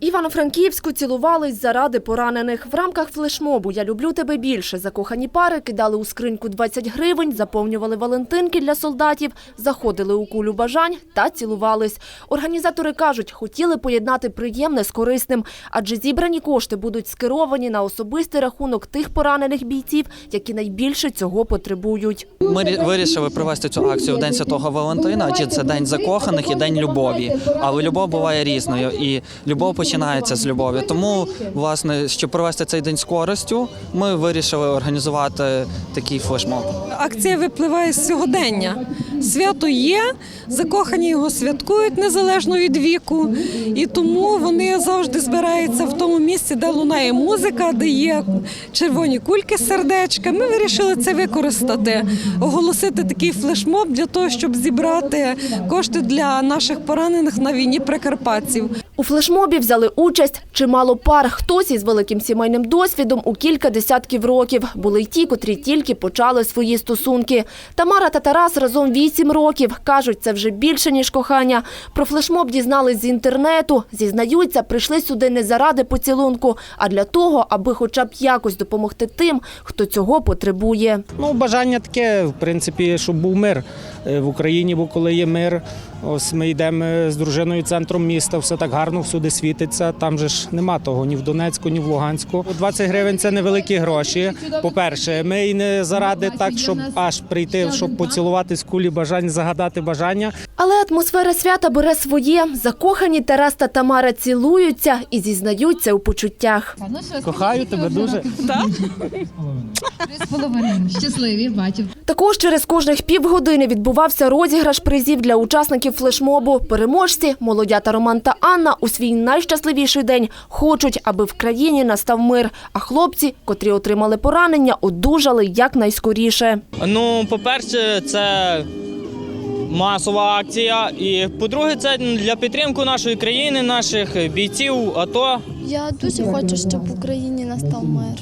Івано-Франківську цілувались заради поранених. В рамках флешмобу «Я люблю тебе більше» закохані пари кидали у скриньку 20 гривень, заповнювали валентинки для солдатів, заходили у кулю бажань та цілувались. Організатори кажуть, хотіли поєднати приємне з корисним, адже зібрані кошти будуть скеровані на особистий рахунок тих поранених бійців, які найбільше цього потребують. Ми вирішили провести цю акцію в День Святого Валентина, адже це день закоханих і день любові. Але любов буває різною, і любов починається з любові. Тому, власне, щоб провести цей день з користю, ми вирішили організувати такий флешмоб. Акція випливає з сьогодення. Свято є, закохані його святкують незалежно від віку, і тому вони завжди збираються в тому місці, де лунає музика, де є червоні кульки сердечка. Ми вирішили це використати, оголосити такий флешмоб для того, щоб зібрати кошти для наших поранених на війні прикарпатців. У флешмобі взяли участь чимало пар. Хтось із великим сімейним досвідом у кілька десятків років. Були й ті, котрі тільки почали свої стосунки. Тамара та Тарас разом вісім років. Кажуть, це вже більше, ніж кохання. Про флешмоб дізнались з інтернету. Зізнаються, прийшли сюди не заради поцілунку, а для того, аби хоча б якось допомогти тим, хто цього потребує. Ну, бажання таке, в принципі, щоб був мир е, в Україні, бо коли є мир, ось ми йдемо е, з дружиною центром міста, все так гарно всюди світиться. Там же ж нема того ні в Донецьку, ні в Луганську. 20 гривень це невеликі гроші. По-перше, ми і не заради так, щоб аж прийти, щоб поцілувати з кулі бажань, загадати бажання. Але атмосфера свята бере своє. Закохані Тарас та Тамара цілуються і зізнаються у почуттях. Кохаю тебе дуже. Три з половиною. Щасливі, бачив. Також через кожних півгодини відбувався розіграш призів для учасників флешмобу. Переможці, молодята Роман та Анна, у свій найщасливіший день хочуть, аби в країні настав мир. А хлопці, котрі отримали поранення, одужали якнайскоріше. Ну, по-перше, це масова акція. І по-друге, це для підтримки нашої країни, наших бійців АТО. Я дуже хочу, щоб в Україні настав мир.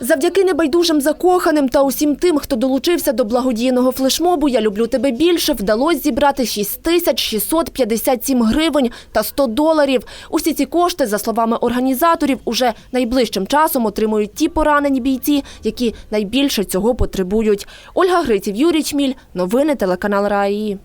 Завдяки небайдужим закоханим та усім тим, хто долучився до благодійного флешмобу «Я люблю тебе більше», вдалося зібрати 6 тисяч 657 гривень та 100 доларів. Усі ці кошти, за словами організаторів, уже найближчим часом отримують ті поранені бійці, які найбільше цього потребують. Ольга Гриців, Юрій Чміль. Новини телеканал Раї.